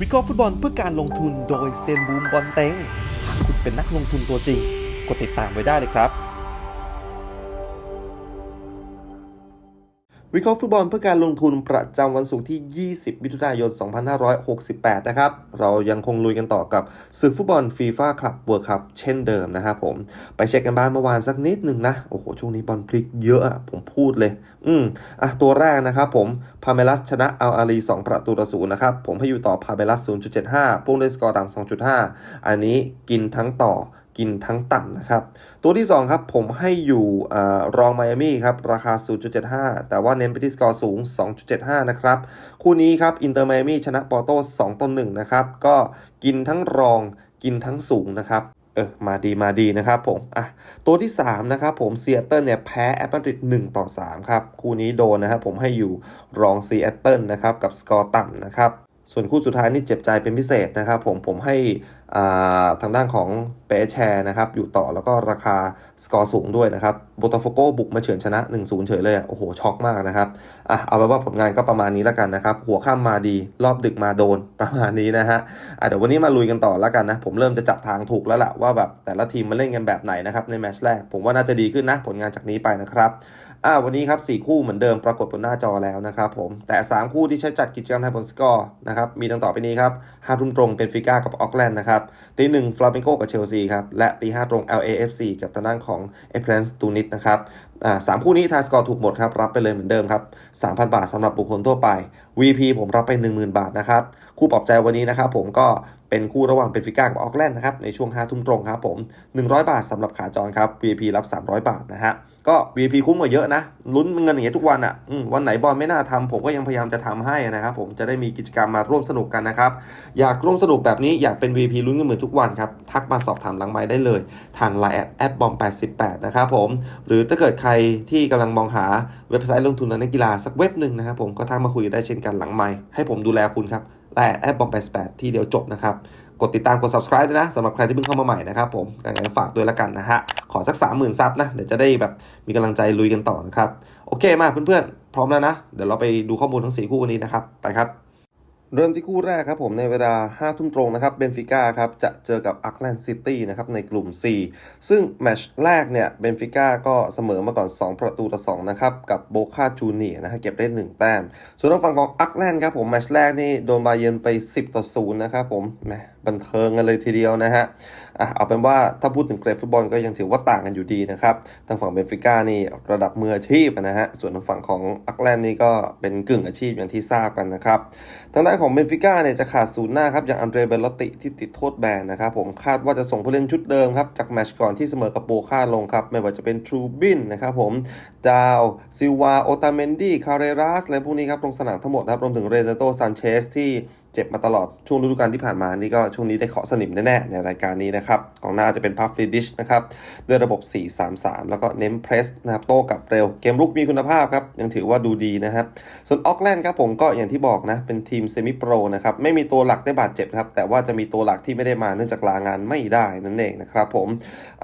วิเคราะห์ฟุตบอลเพื่อการลงทุนโดยเซนบูมบอลเต็งหากคุณเป็นนักลงทุนตัวจริง กดติดตามไว้ได้เลยครับ วิเคราะห์ฟุตบอลเพื่อการลงทุนประจำวันศุกร์ที่ 20 มิถุนายน 2568 นะครับ เรายังคงลุยกันต่อกับศึกฟุตบอลฟีฟ่าคลับเวิร์คัพเช่นเดิมนะครับผม ไปเช็คกันบ้านเมื่อวานสักนิดหนึ่งนะ โอ้โห ช่วงนี้บอลพลิกเยอะอะผมพูดเลย อืมอะตัวแรกนะครับผม พาเมลัสชนะอัลอารี 2 ประตูต่อศูนย์นะครับ ผมให้อยู่ต่อพาเมลัส 0.75พุ่งด้วยสกอร์ต่ำ2.5 อันนี้กินทั้งต่อ กินทั้งต่ำนะครับ ตัวที่ 2 ครับ ผมให้อยู่อรองไมอามี่ครับ ราคา 0.75 แต่ว่าเน้นไปที่สกอร์สูง 2.75 นะครับ คู่นี้ครับ อินเตอร์ไมอามี่ชนะปอร์โต้2ต่อ1นะครับ ก็กินทั้งรองกินทั้งสูงนะครับเออมาดีมาดีนะครับผมอะตัวที่ 3 นะครับผมซีแอตเทิลเนี่ยแพ้แอตมาดริด1ต่อ 3 ครับ คู่นี้โดนนะครับผมให้อยู่รองซีแอตเทิลนะครับ กับสกอร์ต่ำนะครับ ส่วนคู่สุดท้ายนี่เจ็บใจเป็นพิเศษนะครับ ผมผมให้าทางด้านของเปแชร์นะครับอยู่ต่อแล้วก็ราคาสกอร์สูงด้วยนะครับโบตาโฟโกบุกมาเฉือนชนะ 1-0 เฉยเลยอะโอ้โห ช็อกมากนะครับอะเอาไปว่าผลงานก็ประมาณนี้แล้วกันนะครับ หัวข้ามมาดีรอบดึกมาโดนประมาณนี้นะฮะอะเดี๋ยววันนี้มาลุยกันต่อแล้วกันนะ ผมเริ่มจะจับทางถูกแล้วล่ะว่าแบบแต่ละทีมมาเล่นกันแบบไหนนะครับในแมตช์แรก ผมว่าน่าจะดีขึ้นนะผลงานจากนี้ไปนะครับ อ่าวันนี้ครับ4คู่เหมือนเดิมปรากฏบนหน้าจอแล้วนะครับผมแต่ 3 คู่ที่ใช้จัดกิจกรรมไทยบนสกอร์นะครับมีดังต่อไปนี้ครับห้าทุ่มตรงเป็นฟิก้ากับออกแลนด์นะครับตีหนึ่งฟลาเมนโกกับเชลซีครับและตีห้าตรง LAFC กับทางด้านของเอเ r รนส์ตูนิสนะครับอ่าสามคู่นี้ทายสกอร์ถูกหมดครับรับไปเลยเหมือนเดิมครับ3,000บาทสำหรับบุคคลทั่วไป VP ผมรับไป 10,000 บาทนะครับคู่ปลอบใจวันนี้นะครับผมก็เป็นคู่ระหว่างเป็นฟิก้ากับออกแลนด์นะครับในช่วง5ทุ่มตรงครับผม 100 บาทสำหรับขาจรครับ VIP รับ 300 บาทนะฮะ ก็ VIP คุ้มกว่าเยอะนะลุ้นเงินอย่างเงี้ยทุกวันอะ่ะวันไหนบอลไม่น่าทำผมก็ยังพยายามจะทำให้นะครับ ผมจะได้มีกิจกรรมมาร่วมสนุกกันนะครับ อยากร่วมสนุกแบบนี้อยากเป็น VIP ลุ้นเงินเหมือนทุกวันครับ ทักมาสอบถามหลังไม้ได้เลย ทาง Line แอดแอดบอม88นะครับผมหรือถ้าเกิดใครที่กำลังมองหาเว็บไซต์ลงทุนทางนักกีฬาสักเว็บหนึ่งนะครับผมก็ทักมาคุยได้เช่นกันหลังไม้ให้ผมดูแลคุณครับ Line แอดบอม88ที่เดียวจบนะครับ กดติดตามกด subscribe ด้วยนะสำหรับใครที่เพิ่งเข้ามาใหม่นะครับผมยังไงฝากด้วยละกันนะฮะ ขอสัก 30,000 ซับนะ เดี๋ยวจะได้แบบมีกำลังใจลุยกันต่อนะครับ โอเคมาเพื่อนๆ พร้อมแล้วนะ เดี๋ยวเราไปดูข้อมูลทั้ง 4 คู่วันนี้นะครับ ไปครับ เริ่มที่คู่แรกครับผมในเวลา 5 ทุ่มตรงนะครับเบนฟิก้าครับจะเจอกับอัคแลนด์ซิตี้นะครับในกลุ่ม C ซึ่งแมตช์แรกเนี่ยเบนฟิก้าก็เสมอมาก่อน 2 ประตูต่อ2นะครับกับโบคาจูเนียนะฮะเก็บได้ 1 แต้ม ส่วนทางฝั่งของอัคแลนด์ครับผมแมตช์แรกนี่โดนบาเยนไป 10 ต่อ0นะครับผมแม บันเทิงกันเลยทีเดียวนะฮะอะเอาเป็นว่าถ้าพูดถึงเกรดฟุตบอลก็ยังถือว่าต่างกันอยู่ดีนะครับ ทางฝั่งเบนฟิก้านี่ระดับมืออาชีพนะฮะ ส่วนทางฝั่งของอัคแลนด์นี่ก็เป็นกึ่งอาชีพอย่างที่ทราบกันนะครับ ทางด้านของเบนฟิก้าเนี่ยจะขาดศูนย์หน้าครับ อย่างอันเดรเบลติที่ติดโทษแบนนะครับผมคาดว่าจะส่งผู้เล่นชุดเดิมครับ จากแมชก่อนที่เสมอกับโบคาลงครับ ไม่ว่าจะเป็นทรูบินนะครับผม ดาวซิลวา โอตาเมนดี้ คาเรราสอะไรพวกนี้ครับลงสนามทั้งหมดครับ รวมถึงเรเนโตซานเชสที่เจ็บมาตลอดช่วงฤดูกาลที่ผ่านมานี่ก็ช่วงนี้ได้เคาะสนิมแน่ๆในรายการนี้นะครับของหน้าจะเป็นพัฟลิดิชนะครับด้วยระบบ 4-3-3 แล้วก็เน้นเพรสนะครับโต้กับเร็วเกมรุกมีคุณภาพครับ ยังถือว่าดูดีนะครับ ส่วนออกแลนด์ครับผมก็อย่างที่บอกนะเป็นทีมเซมิโปรนะครับไม่มีตัวหลักได้บาดเจ็บครับแต่ว่าจะมีตัวหลักที่ไม่ได้มาเนื่องจากลางานไม่ได้นั่นเองนะครับผม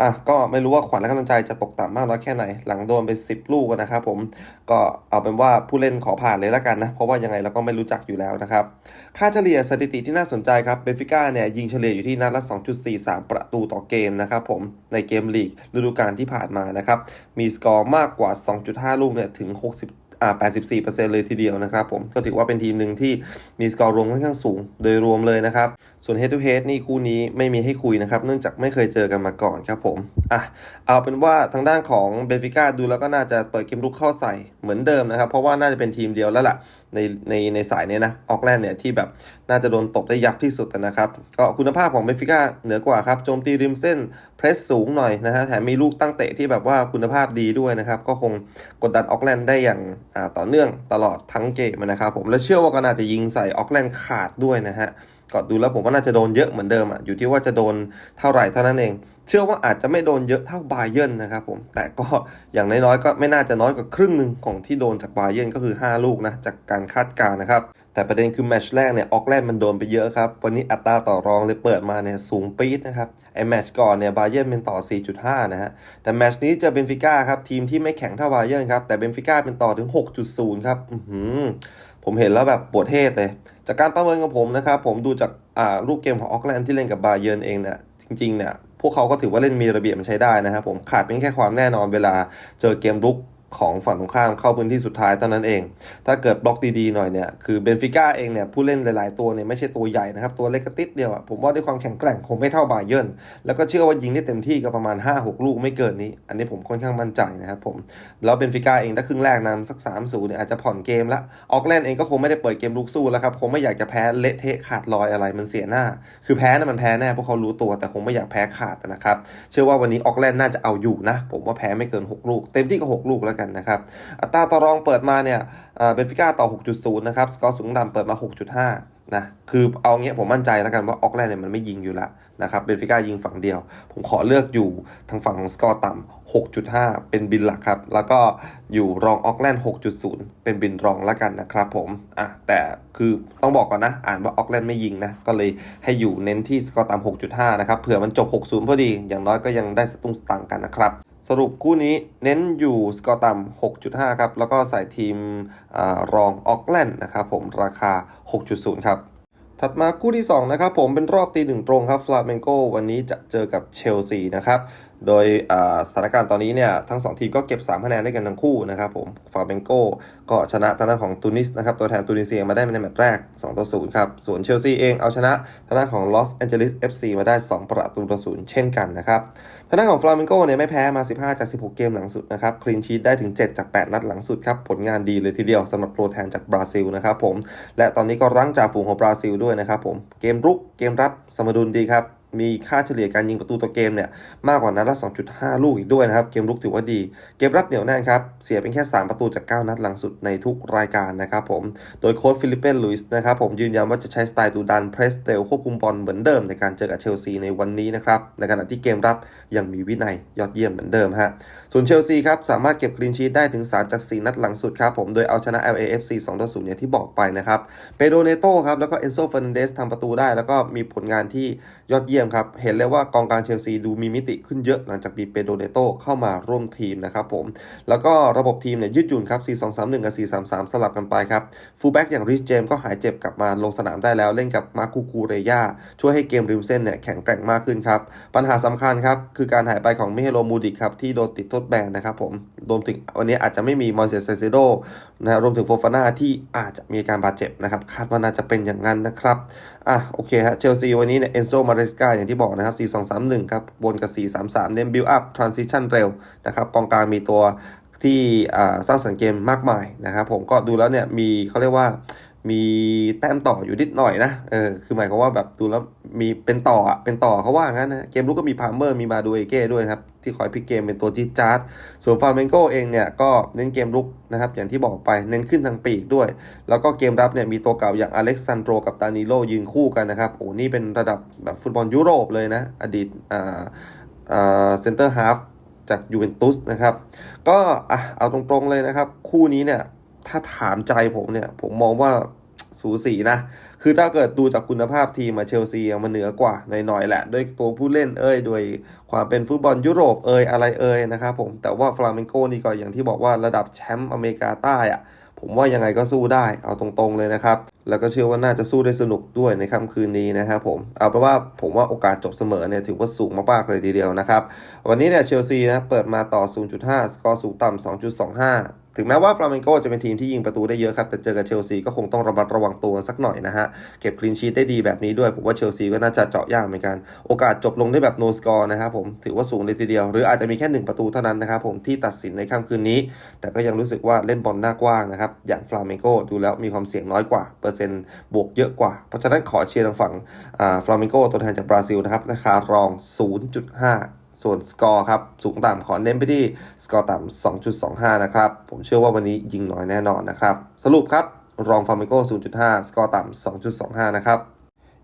อะก็ไม่รู้ว่าขวัญและกำลังใจจะตกต่ำมากน้อยแค่ไหน หลังโดนไป 10 ลูกนะครับผมก็เอาเป็นว่าผู้เล่นขอผ่านเลยละกันนะเพราะว่ายังไงเราก็ไม่รู้จักอยู่แล้วนะครับค่าเฉลี่ยสถิติที่น่าสนใจครับเบฟิก้าเนี่ยยิงเฉลี่ยอยู่ที่นัดละ 2.43 ประตูต่อเกมนะครับผมในเกมลีกฤดูกาลที่ผ่านมานะครับมีสกอร์มากกว่า 2.5 ลูกเนี่ยถึง 60อ่า84%เลยทีเดียวนะครับผมก็ถือว่าเป็นทีมหนึ่งที่มีสกอร์รวมค่อนข้างสูงโดยรวมเลยนะครับ ส่วน head to head นี่คู่นี้ไม่มีให้คุยนะครับ เนื่องจากไม่เคยเจอกันมาก่อนครับผมอะเอาเป็นว่าทางด้านของเบฟิก้าดูแล้วก็น่าจะเปิดเกมรุกเข้าใส่เหมือนเดิมนะครับ เพราะว่าน่าจะเป็นทีมเดียวแล้วล่ะ ในในในสายเนี้ยนะออกแลนด์เนี่ยที่แบบน่าจะโดนตบได้ยับที่สุดนะครับ ก็คุณภาพของเบนฟิก้าเหนือกว่าครับ โจมตีริมเส้นเพรสสูงหน่อยนะฮะแถมมีลูกตั้งเตะที่แบบว่าคุณภาพดีด้วยนะครับ ก็คงกดดันออกแลนด์ได้อย่างต่อเนื่องตลอดทั้งเกมนะครับผมและเชื่อว่าก็น่าจะยิงใส่ออกแลนด์ขาดด้วยนะฮะ ก็ดูแล้วผมว่าน่าจะโดนเยอะเหมือนเดิมอะอยู่ที่ว่าจะโดนเท่าไหร่เท่านั้นเอง เชื่อว่าอาจจะไม่โดนเยอะเท่าบาเยนนะครับผมแต่ก็อย่างน้อยๆก็ไม่น่าจะน้อยกว่าครึ่งหนึ่งของที่โดนจากบาเยนก็คือ 5 ลูกนะจากการคาดการณ์นะครับแต่ประเด็นคือแมตช์แรกเนี่ยออกแลนด์มันโดนไปเยอะครับ วันนี้อัตราต่อรองเลยเปิดมาเนี่ยสูงปี๊ดนะครับ ไอแมตช์ก่อนเนี่ยบาเยนเป็นต่อ 4.5 นะฮะ แต่แมตช์นี้เจอเบนฟิก้าครับ ทีมที่ไม่แข็งเท่าบาเยนครับ แต่เบนฟิก้าเป็นต่อถึง 6.0 ครับ อื ผมเห็นแล้วแบบปวดเทศเลย จากการประเมินของผมนะครับ ผมดูจากอ่ารูปเกมของออกแลนด์ที่เล่นกับบาเยิร์นเองเนี่ยจริงๆเนี่ยพวกเขาก็ถือว่าเล่นมีระเบียบมันใช้ได้นะครับผมขาดเพียงแค่ความแน่นอนเวลาเจอเกมรุก ของฝั่งตรงข้ามเข้าพื้นที่สุดท้ายเท่านั้นเอง ถ้าเกิดบล็อกดีๆหน่อยเนี่ย คือเบนฟิก้าเองเนี่ยผู้เล่นหลายๆตัวเนี่ยไม่ใช่ตัวใหญ่นะครับ ตัวเล็กกระติดเดียวผมว่าด้วยความแข็งแกร่งคงไม่เท่าบาเยิร์นแล้วก็เชื่อว่ายิงได้เต็มที่ก็ประมาณ 5-6 ลูกไม่เกินนี้ อันนี้ผมค่อนข้างมั่นใจนะครับผม แล้วเบนฟิก้าเองถ้าครึ่งแรกนำสัก3ามศูนย์เนี่ยอาจจะผ่อนเกมละออกแลนด์เองก็คงไม่ได้เปิดเกมลุกสู้แล้วครับคงไม่อยากจะแพ้เละเทะขาดลอยอะไรมันเสียหน้า คือแพ้นะมันแพ้แน่พวกเขารู้ตัวแต่คงไม่อยากแพ้ขาดนะครับเชื่อว่าวันนี้ออกแลนด์น่าจะเอาอยู่นะ ผมว่าแพ้ไม่เกิน 6 ลูก เต็มที่ก็ 6 ลูกแล้วกันนะครับ อัตราต่อรองเปิดมาเนี่ยเบนฟิก้าต่อ 6.0 นะครับ สกอร์สูงต่ำเปิดมา 6.5 นะ คือเอาเงี้ยผมมั่นใจแล้วกันว่าออกแลนด์เนี่ยมันไม่ยิงอยู่ละนะครับ เบนฟิก้ายิงฝั่งเดียว ผมขอเลือกอยู่ทางฝั่งของสกอร์ต่ำ 6.5 เป็นบินหลักครับ แล้วก็อยู่รองออกแลนด์ 6.0 เป็นบินรองแล้วกันนะครับผม อะ แต่คือต้องบอกก่อนนะ อ่านว่าออกแลนด์ไม่ยิงนะ ก็เลยให้อยู่เน้นที่สกอร์ต่ำ 6.5 นะครับ เผื่อมันจบ 60 พอดี อย่างน้อยก็ยังได้สตุ้งสตังกันนะครับ สรุปคู่นี้เน้นอยู่สกอร์ต่ำ 6.5 ครับ แล้วก็ใส่ทีมอรองออกแลนด์นะครับผมราคา 6.0 ครับ ถัดมาคู่ที่ 2 นะครับผมเป็นรอบตีหนึ่งตรงครับฟลาเมงโกวันนี้จะเจอกับเชลซีนะครับ โดยสถานการณ์ตอนนี้เนี่ยทั้ง 2 ทีมก็เก็บ 3 คะแนนด้วยกันทั้งคู่นะครับผมฟลาเมงโกก็ชนะทางด้านของตูนิสนะครับตัวแทนตูนิเซียมาได้ในแมตช์แรก 2 ต่อ 0 ครับ ส่วนเชลซีเองเอาชนะทางด้านของลอสแอนเจลิส FC มาได้ 2 ประตูต่อ 0 เช่นกันนะครับทางด้านของฟลาเมงโกเนี่ยไม่แพ้มา 15 จาก 16 เกมหลังสุดนะครับคลีนชีตได้ถึง 7 จาก 8 นัดหลังสุดครับผลงานดีเลยทีเดียวสำหรับตัวแทนจากบราซิลนะครับผมและตอนนี้ก็รั้งจ่าฝูงของบราซิลด้วยนะครับผมเกมรุกเกมรับสมดุลดีครับ มีค่าเฉลี่ยการยิงประตูต่อเกมเนี่ยมากกว่านัดละ 2.5 ลูกอีกด้วยนะครับ เกมรุกถือว่าดี เกมรับเหนียวแน่นครับ เสียเป็นแค่ 3 ประตูจาก 9 นัดหลังสุดในทุกรายการนะครับผม โดยโค้ชฟิลิปเปนลุยส์นะครับผมยืนยันว่าจะใช้สไตล์ดูดันเพรสเตลควบคุมบอลเหมือนเดิมในการเจอกับเชลซีในวันนี้นะครับ ในขณะที่เกมรับยังมีวินัยยอดเยี่ยมเหมือนเดิมฮะ ส่วนเชลซีครับสามารถเก็บคลีนชีตได้ถึง 3 จาก 4 นัดหลังสุดครับผม โดยเอาชนะ LAFC 2ต่อ0อย่างที่บอกไปนะครับ เปโดเนโตครับแล้วก็เอนโซเฟอร์นันเดสทำประตูได้ แล้วก็มีผลงานที่ยอดเยี่ยมครับ เห็นเลยว่ากองกลางเชลซีดูมีมิติขึ้นเยอะหลังจากมีเปโดเนโตเข้ามาร่วมทีมนะครับผม แล้วก็ระบบทีมเนี่ยยืดหยุ่นครับ 4-2-3-1 กับ 4-3-3 สลับกันไปครับ ฟูลแบ็กอย่างริชเจมก็หายเจ็บกลับมาลงสนามได้แล้วเล่นกับมาคูคูเรยาช่วยให้เกมริมเส้นเนี่ยแข็งแกร่งมากขึ้นครับ ปัญหาสำคัญครับ คือการหายไปของมิเฮโลมูดิกครับที่โดนติดโทษแบนนะครับผมรวมถึงวันนี้อาจจะไม่มีมอนเซสเซโดนะฮะรวมถึงโฟฟาน่าที่อาจจะมีการบาดเจ็บนะครับคาดว่าน่าจะเป็นอย่างนั้นนะครับอะโอเคฮะเชลซีวันนี้เนี่ยเอนโซมาเรสกาอย่างที่บอกนะครับ 4-2-3-1 ครับวนกับ 4-3-3 เน้นบิลอัพทรานซิชันเร็วนะครับกองกลางมีตัวที่สร้างสรรค์เกมมากมายนะครับผมก็ดูแล้วเนี่ยมีเขาเรียกว่า มีแต้มต่ออยู่นิดหน่อยนะ เออ คือหมายความว่าแบบดูแล้วมีเป็นต่ออะเป็นต่อเขาว่างั้นนะ เกมลุกก็มีพาร์เมอร์ มีมาดูเอเก้ด้วยครับ ที่คอยพลิกเกมเป็นตัวจี๊ดจ๊าดส่วนฟาร์เมนโกเองเนี่ยก็เน้นเกมลุกนะครับ อย่างที่บอกไป เน้นขึ้นทางปีกด้วย แล้วก็เกมรับเนี่ยมีตัวเก่าอย่างอเล็กซานโดรกับตานิโลยืนคู่กันนะครับ โอ้นี่เป็นระดับแบบฟุตบอลยุโรปเลยนะ อดีต อ่า อ่า เซนเตอร์ฮาฟจากยูเวนตุสนะครับ ก็อะเอาตรงๆเลยนะครับ คู่นี้เนี่ย ถ้าถามใจผมเนี่ย ผมมองว่าสูสีนะ คือถ้าเกิดดูจากคุณภาพทีมมาเชลซีมันเหนือกว่าหน่อยๆแหละ ด้วยตัวผู้เล่นเอ้ยด้วยความเป็นฟุตบอลยุโรปเอ้ยอะไรเอ้ยนะครับผม แต่ว่าฟลาเมงโกนี่ก็อย่างที่บอกว่าระดับแชมป์อเมริกาใต้อะผมว่ายังไงก็สู้ได้ เอาตรงๆเลยนะครับ แล้วก็เชื่อว่าน่าจะสู้ได้สนุกด้วยในค่ำคืนนี้นะครับผม เอาเป็นว่าผมว่าโอกาสจบเสมอเนี่ยถือว่าสูงมากๆเลยทีเดียวนะครับ วันนี้เนี่ยเชลซีนะเปิดมาต่อ 0.5 สกอร์สูงต่ำ2.25 ถึงแม้ว่าฟลาเมงโกจะเป็นทีมที่ยิงประตูได้เยอะครับ แต่เจอกับเชลซีก็คงต้องระมัดระวังตัวสักหน่อยนะฮะ เก็บคลีนชีตได้ดีแบบนี้ด้วย ผมว่าเชลซีก็น่าจะเจาะยากเหมือนกัน โอกาสจบลงได้แบบโนสกอร์นะครับผม ถือว่าสูงเลยทีเดียว หรืออาจจะมีแค่ 1 ประตูเท่านั้นนะครับผมที่ตัดสินในค่ำคืนนี้ แต่ก็ยังรู้สึกว่าเล่นบอลหน้ากว้างนะครับ อย่างฟลาเมงโกดูแล้วมีความเสี่ยงน้อยกว่า เปอร์เซ็นต์บวกเยอะกว่า เพราะฉะนั้นขอเชียร์ทางฝั่งฟลาเมงโกตัวแทนจากบราซิลนะครับราคารอง 0.5 ส่วนสกอร์ครับ สูงต่ำขอเน้นไปที่สกอร์ต่ำ 2.25 นะครับ ผมเชื่อว่าวันนี้ยิงน้อยแน่นอนนะครับ สรุปครับ รองฟาร์มิโก้0.5 สกอร์ต่ำ 2.25 นะครับ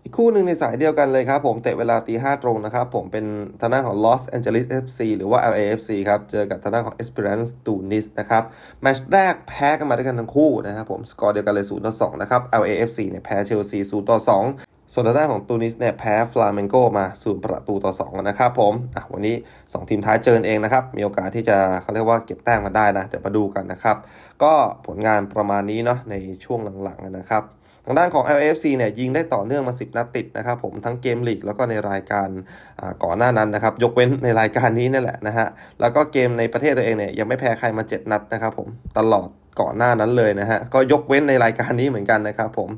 อีกคู่หนึ่งในสายเดียวกันเลยครับ ผมเตะเวลาตีห้าตรงนะครับ ผมเป็นทางด้านของ Los Angeles FC หรือว่า LAFC ครับ เจอกับทางด้านของ Esperance Tunis นะครับ แมตช์แรกแพ้กันมาด้วยกันทั้งคู่นะครับผม สกอร์เดียวกันเลย0ต่อ2นะครับ LAFC เนี่ยแพ้เชลซี0ต่อ2 ส่วนทางด้านของตูนิสเนี่ยแพ้ฟลาเมงโกมาศูนย์ประตูต่อ2นะครับผมอะวันนี้ 2 ทีมท้ายเจอเองนะครับ มีโอกาสที่จะเขาเรียกว่าเก็บแต้มมาได้นะเดี๋ยวมาดูกันนะครับ ก็ผลงานประมาณนี้เนาะในช่วงหลังๆนะครับทางด้านของ LFC เนี่ยยิงได้ต่อเนื่องมา 10 นัดติดนะครับผมทั้งเกมลีกแล้วก็ในรายการก่อนหน้านั้นนะครับ ยกเว้นในรายการนี้นั่แหละนะฮะแล้วก็เกมในประเทศตัวเองเนี่ยยังไม่แพ้ใครมา 7 นัดนะครับผมตลอด ก่อนหน้านั้นเลยนะฮะ ก็ยกเว้นในรายการนี้เหมือนกันนะครับผม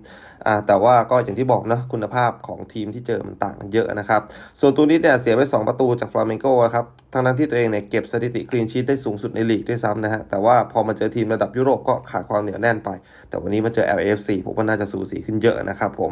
แต่ว่าก็อย่างที่บอกนะคุณภาพของทีมที่เจอมันต่างกันเยอะนะครับ ส่วนตูนิสเนี่ยเสียไป 2 ประตูจากฟลาเมงโกครับทั้งนั้นที่ตัวเองเนี่ยเก็บสถิติคลีนชีตได้สูงสุดในลีกด้วยซ้ำนะฮะ แต่ว่าพอมาเจอทีมระดับยุโรปก็ขาดความเหนียวแน่นไป แต่วันนี้มาเจอ LAFC ผมว่าน่าจะสูสีขึ้นเยอะนะครับผม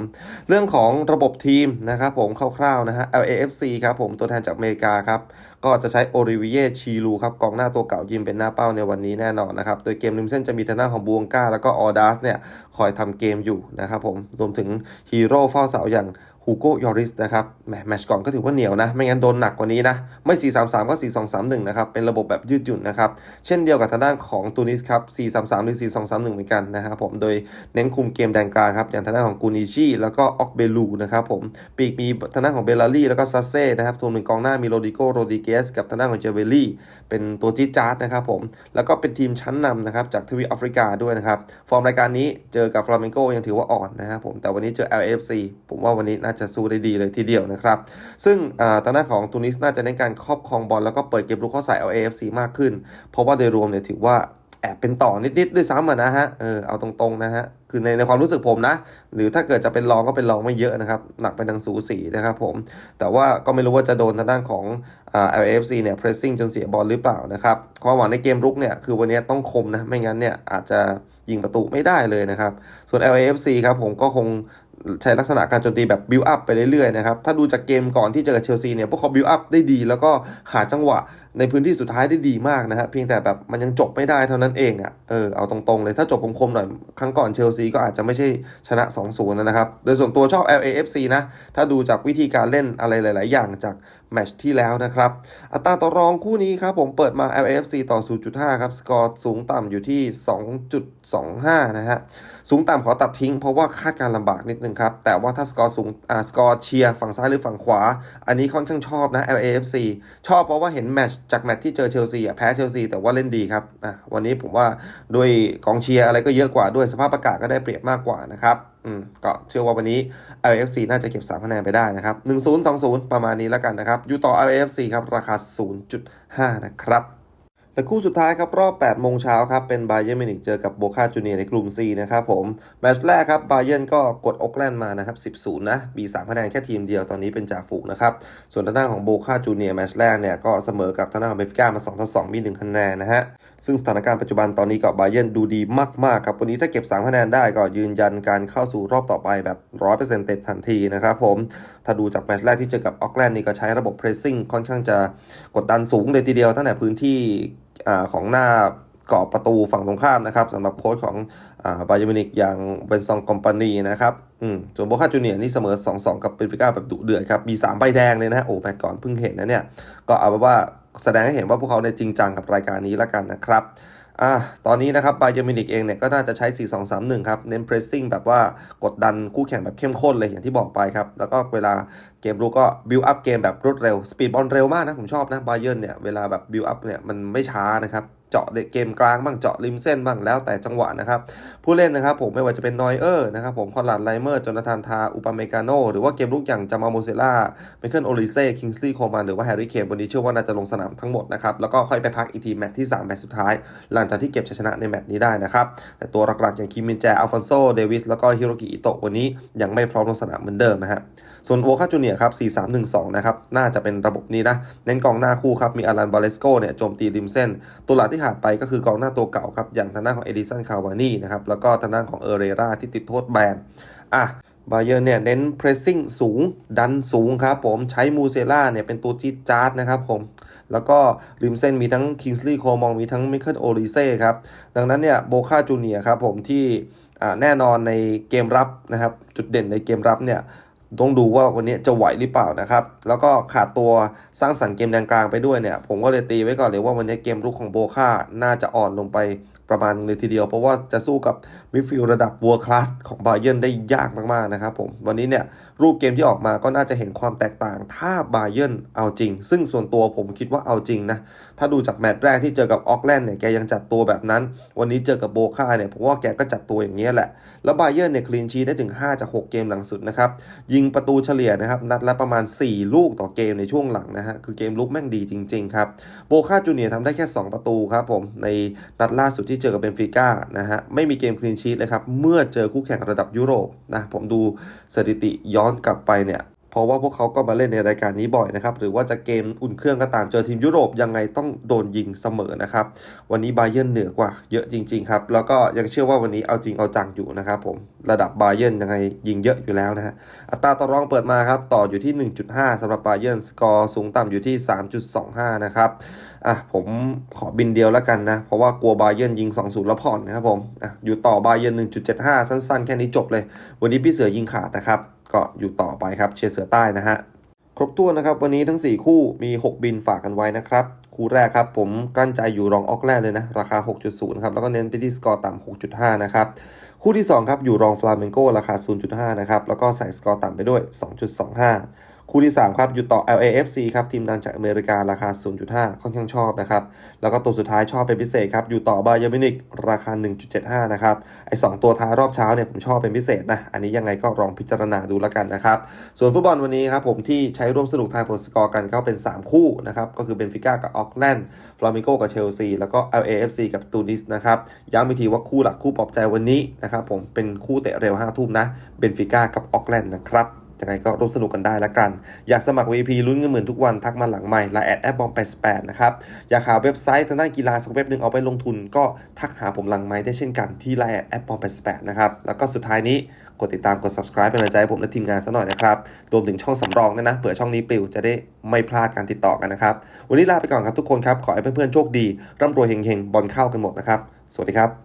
เรื่องของระบบทีมนะครับผมคร่าวๆนะฮะ LAFC ครับผมตัวแทนจากอเมริกาครับก็จะใช้โอริวิเยชีลูครับกองหน้าตัวเก่ายิมเป็นหน้าเป้าในวันนี้แน่นอนนะครับโดยเกมริมเส้นจะะมีทางด้านของบูงก้าแล้วก็ออดัสเนี่ยคอยทำเกมอยู่นะครับผมรวมถึงฮีโร่เฝ้าเสาอย่าง ฮูโกยอริสนะครับแมแมช์ก่อนก็ถือว่าเหนียวนะ ไม่งั้นโดนหนักกว่านี้นะ ไม่ 4-3-3 ก็ 4-2-3-1 นะครับ เป็นระบบแบบยืดหยุ่นนะครับ เช่นเดียวกับทางด้านของตูนิสครับ 4-3-3 หรือ 4-2-3-1 เหมือนกันนะครับผม โดยเน้นคุมเกมแดนกลางครับ อย่างทางด้านของกูนิชิแล้วก็ออกเบลูนะครับผม ปีกมีทางด้านของเบลลารี่แล้วก็ซัสเซ่นะครับรวมถึงกองหน้ามีโรดิโกโรดิเกสกับทางด้านของเจเวลลี่ เป็นตัวจี๊ดจ๊าดนะครับผม แล้วก็เป็นทีมชั้นนำนะครับจากทวีปแอฟริกาด้วยนะครับ ฟอร์มรายการนี้เจอกับฟลาเมงโกยังถือว่าอ่อนนะครับผม แต่วันนี้เจอ LFC ผมว่าวันนี้น่าจะสู้ได้ดีเลยทีเดียวนะครับ ซึ่งตอ่าทางด้าของตูนิสน่าจะเน้นการครอบครองบอลแล้วก็เปิดเกมลุกเข้าใส่ LAFC มากขึ้น เพราะว่าโดยรวมเนี่ยถือว่าแอบเป็นต่อนิดๆด้วยซ้ำอะนะฮะ เออเอาตรงๆนะฮะ คือในในความรู้สึกผมนะ หรือถ้าเกิดจะเป็นรองก็เป็นรองไม่เยอะนะครับ หนักไปทางสูสีนะครับผม แต่ว่าก็ไม่รู้ว่าจะโดนทางด้านของเอ่า LAFC เนี่ย pressing จนเสียบอลหรือเปล่านะครับ ความหวังในเกมรุกเนี่ย คือวันนี้ต้องคมนะ ไม่งั้นเนี่ยอาจจะยิงประตูไม่ได้เลยนะครับ ส่วน LAFC ครับผมก็คง ใช้ลักษณะการโจมตีแบบบิลอัพไปเรื่อยๆนะครับ ถ้าดูจากเกมก่อนที่เจอกับเชลซีเนี่ย พวกเขาบิลอัพได้ดี แล้วก็หาจังหวะในพื้นที่สุดท้ายได้ดีมากนะฮะเพียงแต่แบบมันยังจบไม่ได้เท่านั้นเองอะ่ะเออเอาตรงๆเลยถ้าจบคมๆหน่อย ครั้งก่อนเชลซีก็อาจจะไม่ใช่ชนะ 2-0 นะครับ โดยส่วนตัวชอบ LAFC นะ ถ้าดูจากวิธีการเล่นอะไรหลาย ๆ อย่างจากแมตช์ที่แล้วนะครับ อัตราต่อรองคู่นี้ครับผมเปิดมา LAFC ต่อ 0.5 ครับ สกอร์สูงต่ำอยู่ที่ 2.25 นะฮะสูงต่ำขอตัดทิ้งเพราะว่าคาดการลำบากนิดนึงครับ แต่ว่าถ้าสกอร์สูงอ่าสกอร์เชียร์ฝั่งซ้ายหรือฝั่งขวา อันนี้ค่อนข้างชอบนะ LAFC ชอบเพราะว่าเห็นแมชจากแมตช์ที่เจอเชลซีอะแพ้เชลซีแต่ว่าเล่นดีครับอะวันนี้ผมว่าด้วยกองเชียร์อะไรก็เยอะกว่าด้วยสภาพอากาศก็ได้เปรียบมากกว่านะครับอืมก็เชื่อว่าวันนี้ LFC น่าจะเก็บ3คะแนนไปได้นะครับ 1-0 2-0 ประมาณนี้แล้วกันนะครับ อยู่ต่อ LFC ครับ ราคา 0.5 นะครับ และคู่สุดท้ายครับรอบ8โมงเช้าครับเป็นบาเย r n มินิกเจอกับโบคาจูเนียในกลุ่ม C นะครับผมแมตช์แรกครับบาเย r n ก็กดออกแลนด์มานะครับ10 0นะมี3คะแนนแค่ทีมเดียวตอนนี้เป็นจ่าฝูงนะครับส่วนทางด้านของโบคาจูเนียแมตช์แรกเนี่ยก็เสมอกับทางด้านของเบฟิก้ามา2ต่อ2มี1คะแนนนะฮะซึ่งสถานการณ์ปัจจุบันตอนนี้ก็บาเย r n ดูดีมากๆครับวันนี้ถ้าเก็บ3คะแนนได้ก็ยืนยันการเข้าสู่รอบต่อไปแบบ100%เต็มทันทีนะครับผมถ้าดูจากแมตช์แรกที่เจอกับออกแลนด์นี่ก็ใช้ระบบ pressing ค่อนข้างจะกดดันสูงเลยทีเดียวตั้งแต่พื้นที่ ของหน้ากรอบประตูฝั่งตรงข้ามนะครับสำหรับโค้ชของบาเยอร์มินิกอย่างเบนซองคอมปานีนะครับอืมส่วนโบคาจูเนียนี่เสมอ 2-2 กับเบนฟิก้าแบบดุเดือดครับ มี 3 ใบแดงเลยนะฮะโอ้แมตก่อนเพิ่งเห็นนะเนี่ย ก็เอาเป็นว่าแสดงให้เห็นว่าพวกเขาเนี่ยจริงจังกับรายการนี้แล้วกันนะครับ อะตอนนี้นะครับบาเยอร์มินิกเองเนี่ยก็น่าจะใช้ 4-2-3-1 ครับ เน้น pressing แบบว่ากดดันคู่แข่งแบบเข้มข้นเลยอย่างที่บอกไปครับ แล้วก็เวลาเกมรุกก็ build up เกมแบบรวดเร็ว สปีดบอลเร็วมากนะ ผมชอบนะบาเยอร์เนี่ย เวลาแบบ build up เนี่ย มันไม่ช้านะครับ เจาะเกมกลางบ้างเจาะริมเส้นบ้างแล้วแต่จังหวะนะครับ ผู้เล่นนะครับผมไม่ว่าจะเป็นนอยเออร์นะครับผมคอนราดไลเมอร์จนาธานทาอุปเมกาโนหรือว่าเกมลุกอย่างจามาโมเซล่าไมเคิลโอลิเซ่คิงส์ลีย์โคมันหรือว่าแฮร์รี่เคนวันนี้เชื่อว่าน่าจะลงสนามทั้งหมดนะครับแล้วก็ค่อยไปพักอีกทีแมตช์ที่ 3 แมตช์สุดท้าย หลังจากที่เก็บชัยชนะในแมตช์นี้ได้นะครับแต่ตัวหลักๆอย่างคิมมินแจอัลฟอนโซเดวิสแล้วก็ฮิโรกิอิโตะวันนี้ยังไม่พร้อมลงสนามเหมือนเดิมนะฮะส่วนโวคาจูเนียครับ4-3-1-2นะครับน่าจะเป็นระบบนี้นะเน้นกองหน้าคู่ครับมีอารันบาเลสโกเนี่ยโจมตีริมเส้นตัวหลักที่ขาดไปก็คือกองหน้าตัวเก่าครับ อย่างทางด้านของเอดิสันคาวานี่นะครับ แล้วก็ทางด้านของเอเรราที่ติดโทษแบนอะบาเยอร์เนี่ยเน้น pressing สูงดันสูงครับผมใช้มูเซล่าเนี่ยเป็นตัวจี๊ดจ๊าดนะครับผมแล้วก็ริมเส้นมีทั้งคิงส์ลีย์โคมองมีทั้งมิเคิลโอริเซ่ครับ ดังนั้นเนี่ยโบคาจูเนียครับผมที่แน่นอนในเกมรับนะครับ จุดเด่นในเกมรับเนี่ย ต้องดูว่าวันนี้จะไหวหรือเปล่านะครับ แล้วก็ขาดตัวสร้างสรรค์เกมแดนกลางไปด้วยเนี่ย ผมก็เลยตีไว้ก่อนเลยว่าวันนี้เกมรุกของโบค่าน่าจะอ่อนลงไป ประมาณเลยทีเดียว เพราะว่าจะสู้กับมิดฟิลด์ระดับ World Class ของบาเยิร์นได้ยากมากๆนะครับผม วันนี้เนี่ยรูปเกมที่ออกมาก็น่าจะเห็นความแตกต่าง ถ้าบาเยิร์นเอาจริง ซึ่งส่วนตัวผมคิดว่าเอาจริงนะ ถ้าดูจากแมตช์แรกที่เจอกับออกแลนด์เนี่ยแกยังจัดตัวแบบนั้น วันนี้เจอกับโบคาเนี่ยผมว่าแกก็จัดตัวอย่างนี้แหละ แล้วบาเยิร์นเนี่ยคลีนชีได้ถึง 5 จาก 6 เกมหลังสุดนะครับ ยิงประตูเฉลี่ยนะครับนัดละประมาณ 4 ลูกต่อเกมในช่วงหลังนะฮะคือเกมลุกแม่งดีจริงๆครับโบคาจูเนียร์ทำได้แค่ 2 ประตูครับผมในนัดล่าสุดที่เจอกับเบนฟิก้านะฮะไม่มีเกมคลีนชีตเลยครับ เมื่อเจอคู่แข่งระดับยุโรปนะผมดูสถิติย้อนกลับไปเนี่ย เพราะว่าพวกเขาก็มาเล่นในรายการนี้บ่อยนะครับ หรือว่าจะเกมอุ่นเครื่องก็ตามเจอทีมยุโรปยังไงต้องโดนยิงเสมอนะครับ วันนี้บาเยิร์นเหนือกว่าเยอะจริง ๆ ครับ แล้วก็ยังเชื่อว่าวันนี้เอาจริงเอาจังอยู่นะครับผม ระดับบาเยิร์นยังไงยิงเยอะอยู่แล้วนะฮะ อัตราต่อรองเปิดมาครับ ต่ออยู่ที่ 1.5สำหรับบาเยิร์นสกอร์สูงต่ำอยู่ที่ 3.25 นะครับ อะผมขอบินเดียวแล้วกันนะ เพราะว่ากลัวบาเยิร์นยิง 2-0 แล้วผ่อนนะครับผม อะอยู่ต่อบาเยิร์น1.75 สั้นๆ แค่นี้จบเลย วันนี้พี่เสือยิงขาดนะครับ ก็อยู่ต่อไปครับเชียร์เสือใต้นะฮะครบตัวนะครับวันนี้ทั้ง 4 คู่มี 6 บินฝากกันไว้นะครับ คู่แรกครับผมกลั้นใจอยู่รองออกแรกเลยนะ ราคา 6.0 ครับแล้วก็เน้นไปที่สกอร์ต่ำ6.5 นะครับ คู่ที่ 2 ครับอยู่รองฟลาเมงโกราคา 0.5 นะครับ แล้วก็ใส่สกอร์ต่ำไปด้วย 2.25 คู่ที่ 3 ครับ อยู่ต่อ LAFC ครับ ทีมดังจากอเมริกา ราคา 0.5 ค่อนข้างชอบนะครับ แล้วก็ตัวสุดท้ายชอบเป็นพิเศษครับ อยู่ต่อบาเยอร์มินิกราคา 1.75 นะครับ ไอ้2ตัวท้ายรอบเช้าเนี่ยผมชอบเป็นพิเศษนะ อันนี้ยังไงก็ลองพิจารณาดูแล้วกันนะครับ ส่วนฟุตบอลวันนี้ครับผมที่ใช้ร่วมสนุกทายผลสกอร์กันก็เป็น 3 คู่นะครับ ก็คือเบนฟิก้ากับออกแลนด์ ฟลามิโกกับเชลซี แล้วก็ LAFC กับตูนิสนะครับ ย้ำอีกทีว่าคู่หลักคู่ปลอบใจวันนี้นะครับผมเป็นคู่เตะเร็ว5ทุ่มนะเบนฟิก้ากับออกแลนด์นะครับ ยังไงก็ร่วมสนุกกันได้ล้วกัน อยากสมัคร VP ลุ้นเงินหมื่นทุกวันทักมาหลังใหม่ไลน์แอดแอปบอม88นะครับ อยากหาเว็บไซต์ทางด้านกีฬาสักเว็บหนึ่งเอาไปลงทุน ก็ทักหาผมหลังไม้ได้เช่นกันที่ไลน์แอดแอปบอม88นะครับแล้วก็สุดท้ายนี้กดติดตามกด subscribe เป็นกำลังใจให้ผมและทีมงานซะหน่อยนะครับรวมถึงช่องสำรองด้วยนะเผื่อช่องนี้ปลิวจะได้ไม่พลาดการติดต่อกันนะครับวันนี้ลาไปก่อนครับทุกคนครับขอให้เพื่อนๆโชคดีร่ำรวยเฮงๆบอลเข้ากันหมดนะครับสวัสดีครับ